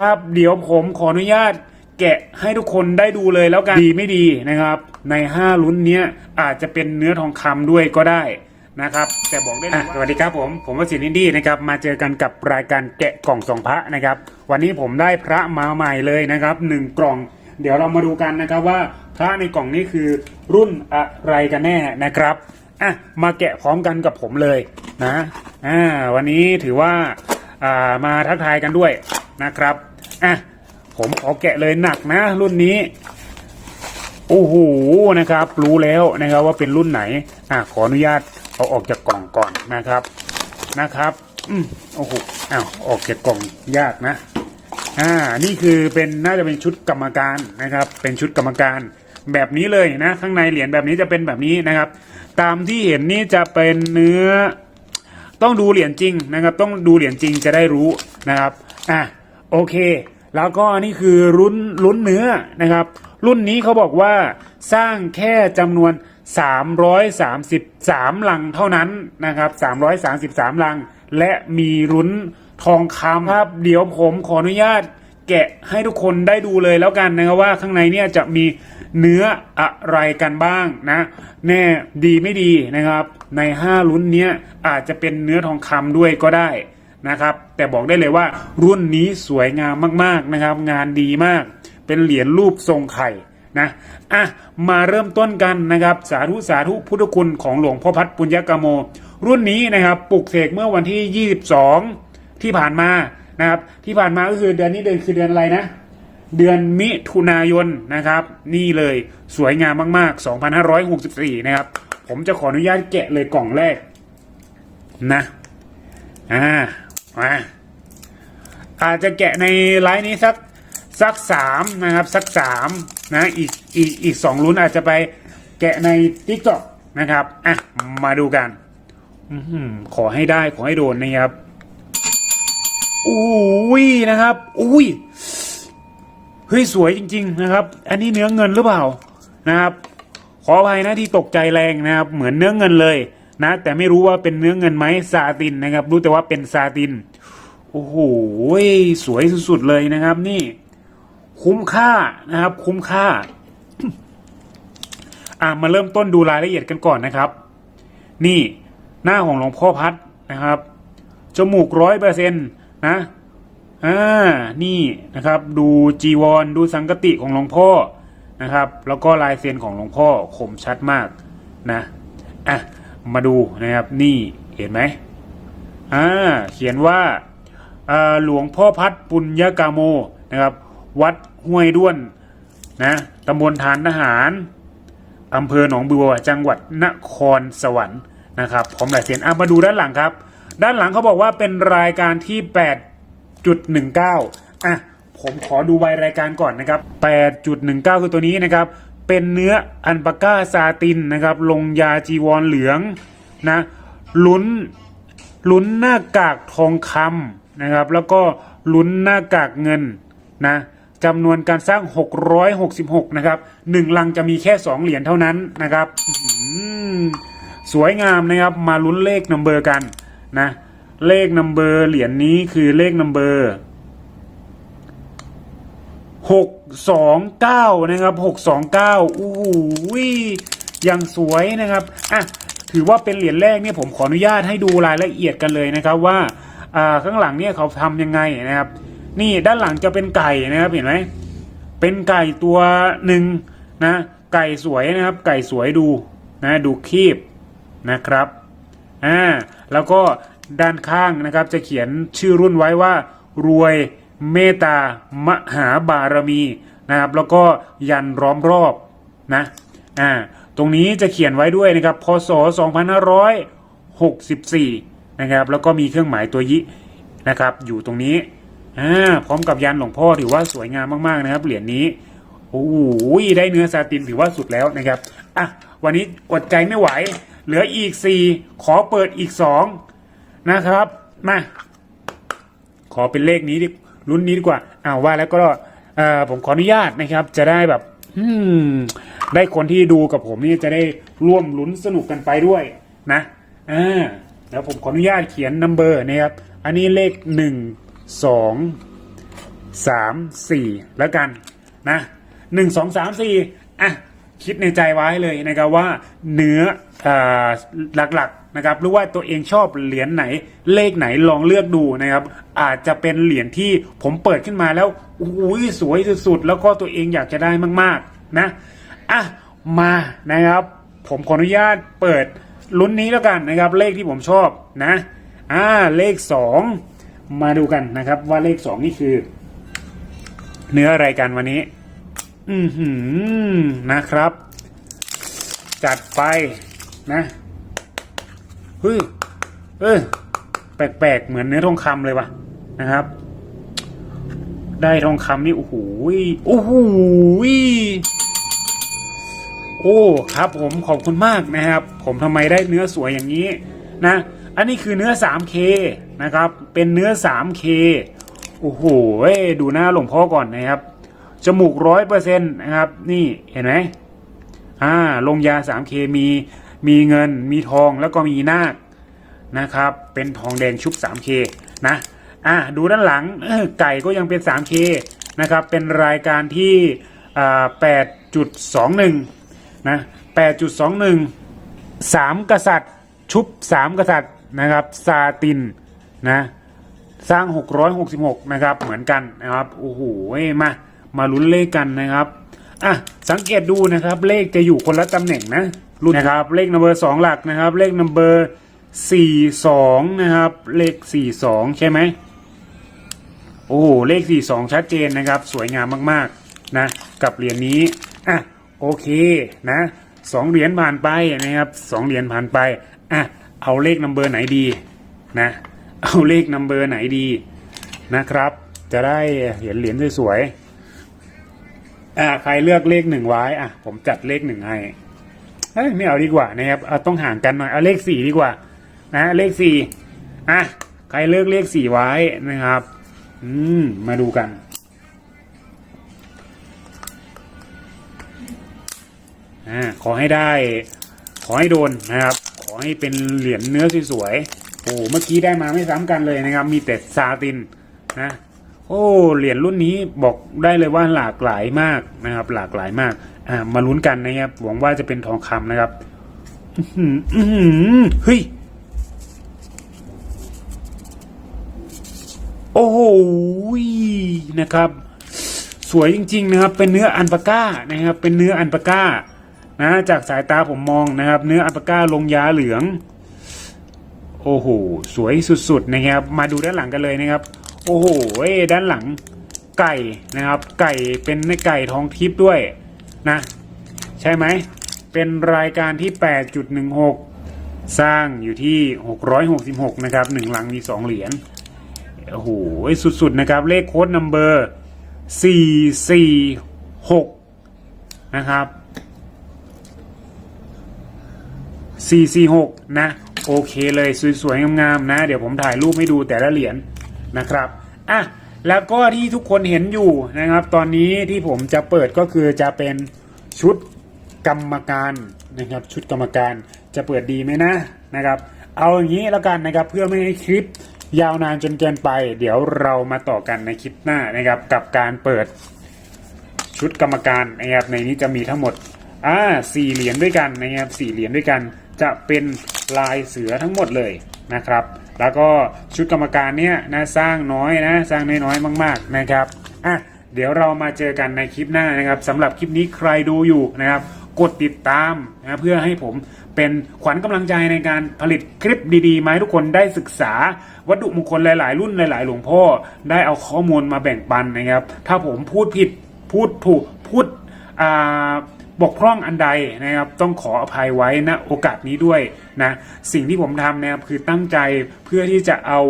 ครับเดี๋ยวผมขออนุญาตแกะให้ทุกคนได้ดูเลยแล้วกันดีไม่ดีนะครับ ใน 5 ลุ้นเนี้ยอาจจะเป็นเนื้อทองคำด้วยก็ได้นะครับ แต่บอกได้เลยว่าสวัสดีครับผม ผมวสินอินดี้นะครับ มาเจอกันกับรายการแกะกล่องส่องพระนะครับ วันนี้ผมได้พระมาใหม่เลยนะครับหนึ่งกล่อง เดี๋ยวเรามาดูกันนะครับว่าพระในกล่องนี้คือรุ่นอะไรกันแน่นะครับอะมาแกะพร้อมกันกับผมเลยนะอ่าวันนี้ถือว่าอ่ามาทักทายกันด้วยนะครับ อะผมขอแกะเลยหนักนะ รุ่นนี้ โอ้โหนะครับ รู้แล้วนะครับว่าเป็นรุ่นไหน อะขออนุญาตเอาออกจากกล่องก่อนนะครับนะครับอืมโอ้โหอ้าวออกจากกล่องยากนะ อ่า นี่คือเป็นน่าจะเป็นชุดกรรมการนะครับ เป็นชุดกรรมการแบบนี้เลยนะ ข้างในเหรียญแบบนี้จะเป็นแบบนี้นะครับ ตามที่เห็นนี่จะเป็นเนื้อ ต้องดูเหรียญจริงนะครับ ต้องดูเหรียญจริงจะได้รู้นะครับ อะโอเค แล้วก็นี่คือรุ่นรุ่นเนื้อนะครับ รุ่นนี้เขาบอกว่าสร้างแค่จำนวน 333 ลังเท่านั้นนะครับ 333 ลัง และมีรุ้นทองคำครับ เดี๋ยวผมขออนุญาตแกะให้ทุกคนได้ดูเลยแล้วกันนะครับว่าข้างในเนี่ยจะมีเนื้ออะไรกันบ้างนะ แน่ดีไม่ดีนะครับ ใน 5 ลุ้นเนี้ยอาจจะเป็นเนื้อทองคำด้วยก็ได้ นะครับ แต่บอกได้เลยว่ารุ่นนี้สวยงามมากๆนะครับ งานดีมาก เป็นเหรียญรูปทรงไข่นะอะมาเริ่มต้นกันนะครับ สาธุสาธุพุทธคุณของหลวงพ่อพัดปุญญกโม รุ่นนี้นะครับปลุกเสกเมื่อวันที่ 22 ที่ผ่านมานะครับ ที่ผ่านมาก็คือเดือนนี้เดือนคือเดือนอะไรนะเดือนมิถุนายนนะครับ นี่เลยสวยงามมากๆ 2564 นะครับ ผมจะขออนุญาตแกะเลยกล่องแรกนะอ่า อาจจะแกะในไลน์นี้สักสักสามนะครับ สักสามนะอีกอีกอีกสองลุ้นอาจจะไปแกะใน t ิ k t o k นะครับอะมาดูกันอขอให้ได้ขอให้โดนนะครับอุ้ยนะครับ อุ้ยเฮ้ยสวยจริง ๆ นะครับ อันนี้เนื้อเงินหรือเปล่านะครับ ขออภัยนะที่ตกใจแรงนะครับ เหมือนเนื้อเงินเลยนะ แต่ไม่รู้ว่าเป็นเนื้อเงินไหมซาตินนะครับ รู้แต่ว่าเป็นซาติน โอ้โหสวยสุดๆเลยนะครับ นี่ คุ้มค่านะครับ คุ้มค่า อะมาเริ่มต้นดูรายละเอียดกันก่อนนะครับ นี่หน้าของหลวงพ่อพัดนะครับจมูกร้อยเปอร์เซ็นต์นะอ่านี่นะครับ ดูจีวรดูสังกติของหลวงพ่อนะครับ แล้วก็ลายเซ็นของหลวงพ่อคมชัดมากนะอะมาดูนะครับ นี่เห็นไหมอ่าเขียนว่า หลวงพ่อพัดปุญญกาโมนะครับ วัดห้วยด้วนนะตำบลทานทหารอำเภอหนองบัวจังหวัดนครสวรรค์นะครับพร้อมลายเซ็นอะมาดูด้านหลังครับ ด้านหลังเขาบอกว่าเป็นรายการที่ 8.19อะผมขอดูใบรายการก่อนนะครับ 8.19 คือตัวนี้นะครับ เป็นเนื้ออันปาก้าซาตินนะครับ ลงยาจีวรเหลืองนะลุ้นลุ้นหน้ากากทองคำ นะครับ แล้วก็ลุ้นหน้ากากเงินนะจำนวนการสร้าง 666 นะครับหนึ่งลังจะมีแค่ 2 เหรียญเท่านั้นนะครับสวยงามนะครับ มาลุ้นเลขนัมเบอร์กันนะ เลขนัมเบอร์เหรียญนี้คือเลขนัมเบอร์หกสองเก้านะครับหกสองเก้าอู้หูยยังสวยนะครับอะถือว่าเป็นเหรียญแรกเนี่ยผมขออนุญาตให้ดูรายละเอียดกันเลยนะครับว่า ข้างหลังเนี่ยเขาทำยังไงนะครับ นี่ด้านหลังจะเป็นไก่นะครับเห็นไหมเป็นไก่ตัวหนึ่งนะไก่สวยนะครับ ไก่สวยดูนะดูคีบนะครับอ่าแล้วก็ด้านข้างนะครับจะเขียนชื่อรุ่นไว้ว่า รวยเมตตามหาบารมีนะครับ แล้วก็ยันร้อมรอบนะอ่าตรงนี้จะเขียนไว้ด้วยนะครับพศ2564 นะครับ แล้วก็มีเครื่องหมายตัวยินะครับ อยู่ตรงนี้อ่าพร้อมกับยันหลวงพ่อถือว่าสวยงามมากๆนะครับ เหรียญนี้โอ้โหได้เนื้อซาตินถือว่าสุดแล้วนะครับอะวันนี้อดใจไม่ไหว เหลืออีก4ขอเปิดอีก2นะครับมาขอเป็นเลขนี้ดิรุ่นนี้ดีกว่าอ้าวว่าแล้วก็เอ่อผมขออนุญาตนะครับ จะได้แบบอืมได้คนที่ดูกับผมนี่จะได้ร่วมลุ้นสนุกกันไปด้วยนะอ่า แล้วผมขออนุญาตเขียนนัมเบอร์นะครับ อันนี้เลขหนึ่งสองสามสี่แล้วกันนะหนึ่งสองสามสี่อะ คิดในใจไว้เลยนะครับว่าเนื้ออหลักๆนะครับหรือว่าตัวเองชอบเหรียญไหนเลขไหนลองเลือกดูนะครับ อาจจะเป็นเหรียญที่ผมเปิดขึ้นมาแล้วอุ้ยสวยสุดๆ แล้วก็ตัวเองอยากจะได้มากๆนะอะมานะครับ ผมขออนุญาตเปิด ลุ้นนี้แล้วกันนะครับ เลขที่ผมชอบนะอ่าเลขสองมาดูกันนะครับ ว่าเลขสองนี่คือ เนื้ออะไรกันวันนี้ อือหือนะครับ จัดไปนะเฮ้ยเออแปลกๆ เหมือนเนื้อทองคำเลยวะนะครับ ได้ทองคำนี่โอ้โหโอ้โห โอ้ครับผมขอบคุณมากนะครับ ผมทำไมได้เนื้อสวยอย่างนี้นะอันนี้คือเนื้อ 3K นะครับ เป็นเนื้อ 3K โอ้โหดูหน้าหลวงพ่อก่อนนะครับ จมูกร้อยเปอร์เซ็นต์นะครับ นี่เห็นไหมอ่าลงยา 3K มีมีเงินมีทองแล้วก็มีนาคนะครับ เป็นทองแดงชุบ 3K นะอ่าดูด้านหลังไก่ก็ยังเป็น 3K นะครับ เป็นรายการที่อ่า8.21 นะ8.21สามกษัตริย์ ชุบสามกษัตริย์นะครับซาตินนะสร้าง 666 นะครับ เหมือนกันนะครับ โอ้โห มา มาลุ้นเลขกันนะครับ อะ สังเกตดูนะครับ เลขจะอยู่คนละตำแหน่งนะรุ่นนะครับ เลขนัมเบอร์สองหลักนะครับ เลขนัมเบอร์สี่สองนะครับ เลขสี่สองใช่ไหม โอ้โห เลขสี่สองชัดเจนนะครับ สวยงามมาก ๆ นะ กับเหรียญนี้ อะ โอเคนะสองเหรียญผ่านไปนะครับสองเหรียญผ่านไปอะเอาเลขนัมเบอร์ไหนดีนะเอาเลขนัมเบอร์ไหนดีนะครับ จะได้เห็นเหรียญสวยๆอ่าใครเลือกเลขหนึ่งไว้อะผมจัดเลขหนึ่งให้เอ้ยไม่เอาดีกว่านะครับเอาต้องห่างกันหน่อยเอาเลขสี่ดีกว่านะเลขสี่อะใครเลือกเลขสี่ไว้นะครับ อืมมาดูกัน อ่าขอให้ได้ ขอให้โดนนะครับ ขอให้เป็นเหรียญเนื้อสวยๆโอ้เมื่อกี้ได้มาไม่ซ้ำกันเลยนะครับ มีแต่ซาตินนะโอ้เหรียญรุ่นนี้บอกได้เลยว่าหลากหลายมากนะครับ หลากหลายมากอ่ามาลุ้นกันนะครับหวังว่าจะเป็นทองคำนะครับอื้อหืออื้อหือเฮ้ยโอ้โหนะครับ สวยจริง ๆ นะครับ เป็นเนื้ออันปาก้านะครับ เป็นเนื้ออันปาก้า นะจากสายตาผมมองนะครับ เนื้ออันปาก้าลงยาเหลือง โอ้โห สวยสุดๆนะครับ มาดูด้านหลังกันเลยนะครับ โอ้โหด้านหลังไก่นะครับ ไก่เป็นไก่ทองทิพย์ด้วยนะ ใช่ไหม เป็นรายการที่ 8.16 สร้างอยู่ที่ 666 นะครับหนึ่งหลังมี 2 เหรียญโอ้โหสุดๆนะครับ เลขโค้ดนัมเบอร์446 นะครับ 446 นะ โอเคเลยสวยๆงามๆนะ เดี๋ยวผมถ่ายรูปให้ดูแต่ละเหรียญนะครับอะแล้วก็ที่ทุกคนเห็นอยู่นะครับ ตอนนี้ที่ผมจะเปิดก็คือจะเป็นชุดกรรมการนะครับ ชุดกรรมการจะเปิดดีไหมนะนะครับ เอาอย่างนี้แล้วกันนะครับเพื่อไม่ให้คลิปยาวนานจนเกินไป เดี๋ยวเรามาต่อกันในคลิปหน้านะครับ กับการเปิดชุดกรรมการนะครับในนี้จะมีทั้งหมดอ่าสี่เหรียญด้วยกันนะครับสี่เหรียญด้วยกัน จะเป็นลายเสือทั้งหมดเลยนะครับ แล้วก็ชุดกรรมการเนี่ยนะสร้างน้อยนะสร้างน้อยๆมาก ๆนะครับอะเดี๋ยวเรามาเจอกันในคลิปหน้านะครับสำหรับคลิปนี้ใครดูอยู่นะครับกดติดตามนะเพื่อให้ผมเป็นขวัญกำลังใจในการผลิตคลิปดีๆมาให้ทุกคนได้ศึกษา วัตถุมงคลหลาย ๆ รุ่นหลาย ๆ หลวงพ่อได้เอาข้อมูลมาแบ่งปันนะครับ ถ้าผมพูดผิดพูดถูกพูดอ่า บกพร่องอันใดนะครับต้องขออภัยไว้นะโอกาสนี้ด้วยนะสิ่งที่ผมทำนะครับคือตั้งใจเพื่อที่จะเอา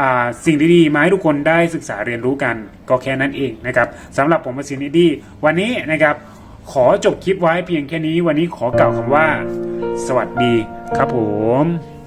อาสิ่งดีๆมาให้ทุกคนได้ศึกษาเรียนรู้กันก็แค่นั้นเองนะครับสำหรับผมประสิทธิ์นิดีวันนี้นะครับขอจบคลิปไว้เพียงแค่นี้วันนี้ขอกล่าวคำว่า สวัสดีครับผม